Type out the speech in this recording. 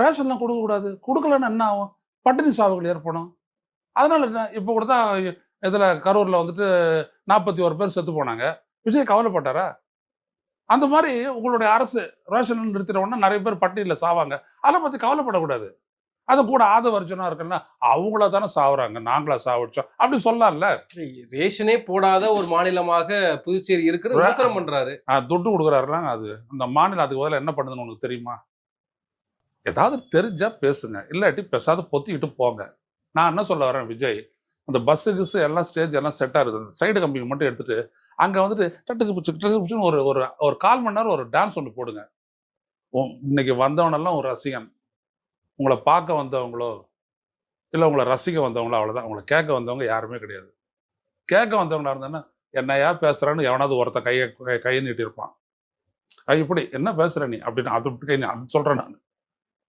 ரேஷன்லாம் கொடுக்கக்கூடாது கொடுக்கலன்னு என்ன ஆகும்? பட்டினி சாவுகள் ஏற்படும். அதனால என்ன இப்போ கூட தான் இதில் கரூரில் வந்துட்டு நாற்பத்தி ஒரு பேர் செத்து போனாங்க. விஜய் கவலைப்பட்டாரா? அந்த மாதிரி உங்களுடைய அரசு ரேஷன் நிறுத்தின நிறைய பேர் பட்டியலில் சாவாங்க. அதை பற்றி கவலைப்படக்கூடாது. அது கூட ஆதவர்ஜனா இருக்குன்னா அவங்கள தானே சாவுறாங்க. நாங்களா சாவடிச்சோம். அப்படி சொல்லலாம்ல ரேஷனே போடாத ஒரு மாநிலமாக புதுச்சேரி இருக்கிறது பண்றாரு. துட்டு கொடுக்குறாருலாம் அது. அந்த மாநிலம் அதுக்கு பதிலா என்ன பண்ணுதுன்னு உனக்கு தெரியுமா? ஏதாவது தெரிஞ்சால் பேசுங்க. இல்லாட்டி பேசாத பொத்திக்கிட்டு போங்க. நான் என்ன சொல்ல வரேன் விஜய்? அந்த பஸ்ஸு கிஸ்ஸு எல்லாம் ஸ்டேஜ் எல்லாம் செட்டாக இருக்குது. சைடு கம்பிங்க மட்டும் எடுத்துட்டு அங்கே வந்துட்டு டட்டுக்கு பிடிச்சி டட்டுக்கு பிடிச்சின்னு ஒரு ஒரு ஒரு கால் மணி நேரம் ஒரு டான்ஸ் ஒன்று போடுங்க. இன்னைக்கு வந்தவனெல்லாம் ஒரு ரசிகன். உங்களை பார்க்க வந்தவங்களோ இல்லை உங்களை ரசிக்க வந்தவங்களோ அவ்வளோதான் உங்களை கேட்க வந்தவங்க யாருமே கிடையாது. கேட்க வந்தவங்களா இருந்தேன்னா என்னையா பேசுகிறான்னு எவனாவது ஒருத்தன் கையை கை- கையை நீட்டியிருப்பான். அது இப்படி என்ன பேசுகிற நீ? அப்படின்னு அது இப்படி கை அது சொல்கிறேன் நான்.